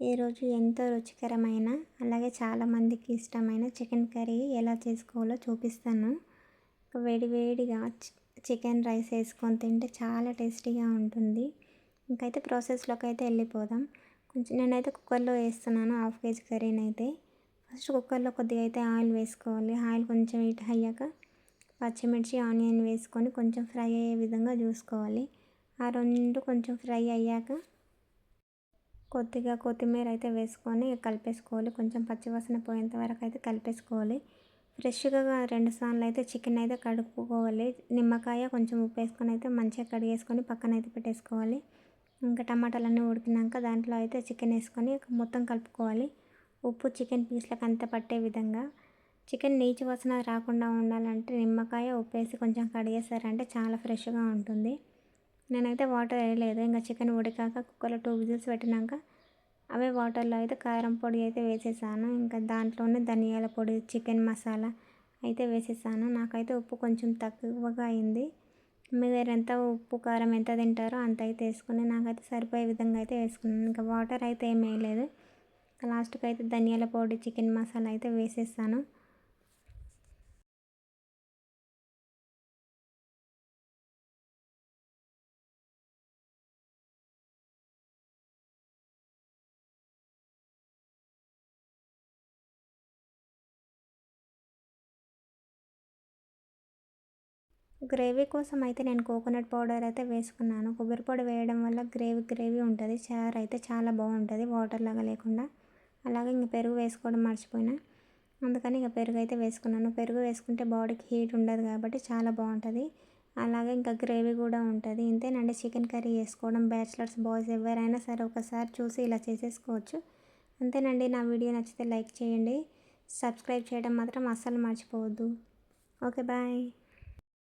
ఈరోజు ఎంతో రుచికరమైన అలాగే చాలామందికి ఇష్టమైన చికెన్ కర్రీ ఎలా చేసుకోవాలో చూపిస్తాను. వేడివేడిగా చికెన్ రైస్ వేసుకొని తింటే చాలా టేస్టీగా ఉంటుంది. ఇంకైతే ప్రాసెస్లోకి అయితే వెళ్ళిపోదాం. కొంచెం నేనైతే కుక్కర్లో వేస్తున్నాను హాఫ్ కేజీ కర్రీని అయితే ఫస్ట్ కుక్కర్లో కొద్దిగా అయితే ఆయిల్ వేసుకోవాలి. ఆయిల్ కొంచెం హీట్ అయ్యాక పచ్చిమిర్చి ఆనియన్ వేసుకొని కొంచెం ఫ్రై అయ్యే విధంగా చూసుకోవాలి. ఆ రెండు కొంచెం ఫ్రై అయ్యాక కొద్దిగా కొత్తిమీర అయితే వేసుకొని కలిపేసుకోవాలి. కొంచెం పచ్చివాసన పోయేంత వరకు అయితే కలిపేసుకోవాలి. ఫ్రెష్గా రెండు సార్లు అయితే చికెన్ అయితే కడుక్కోవాలి. నిమ్మకాయ కొంచెం ఉప్పు వేసుకొని అయితే మంచిగా కడిగేసుకొని పక్కన అయితే పెట్టేసుకోవాలి. ఇంకా టమాటాలన్నీ ఉడికినాక దాంట్లో అయితే చికెన్ వేసుకొని మొత్తం కలుపుకోవాలి. ఉప్పు చికెన్ పీస్లకు అంత పట్టే విధంగా. చికెన్ నీచు వాసన రాకుండా ఉండాలంటే నిమ్మకాయ ఉప్పు వేసి కొంచెం కడిగేసారంటే చాలా ఫ్రెష్గా ఉంటుంది. నేనైతే వాటర్ వేయలేదు. ఇంకా చికెన్ ఉడికాక కుక్కర్లో టూ విజిల్స్ పెట్టినాక అవే వాటర్లో అయితే కారం పొడి అయితే వేసేసాను. ఇంకా దాంట్లోనే ధనియాల పొడి చికెన్ మసాలా అయితే వేసేసాను. నాకైతే ఉప్పు కొంచెం తక్కువగా అయింది. మీరు ఎంత ఉప్పు కారం ఎంత తింటారో అంత అయితే వేసుకుని నాకైతే సరిపోయే విధంగా అయితే వేసుకున్నాను. ఇంకా వాటర్ అయితే ఏం వేయలేదు. లాస్ట్కి అయితే ధనియాల పొడి చికెన్ మసాలా అయితే వేసేసాను. గ్రేవీ కోసం అయితే నేను కోకోనట్ పౌడర్ అయితే వేసుకున్నాను. కొబ్బరి పొడి వేయడం వల్ల గ్రేవీ గ్రేవీ ఉంటుంది. చారు అయితే చాలా బాగుంటుంది. వాటర్ లాగా లేకుండా. అలాగే ఇంక పెరుగు వేసుకోవడం మర్చిపోయినా. అందుకని ఇక పెరుగు అయితే వేసుకున్నాను. పెరుగు వేసుకుంటే బాడీకి హీట్ ఉండదు కాబట్టి చాలా బాగుంటుంది. అలాగే ఇంకా గ్రేవీ కూడా ఉంటుంది. ఇంతేనండి. చికెన్ కర్రీ వేసుకోవడం. బ్యాచిలర్స్ బాయ్స్ ఎవరైనా సరే ఒకసారి చూసి ఇలా చేసేసుకోవచ్చు. అంతేనండి. నా వీడియో నచ్చితే లైక్ చేయండి. సబ్స్క్రైబ్ చేయడం మాత్రం అస్సలు మర్చిపోవద్దు. Okay bye.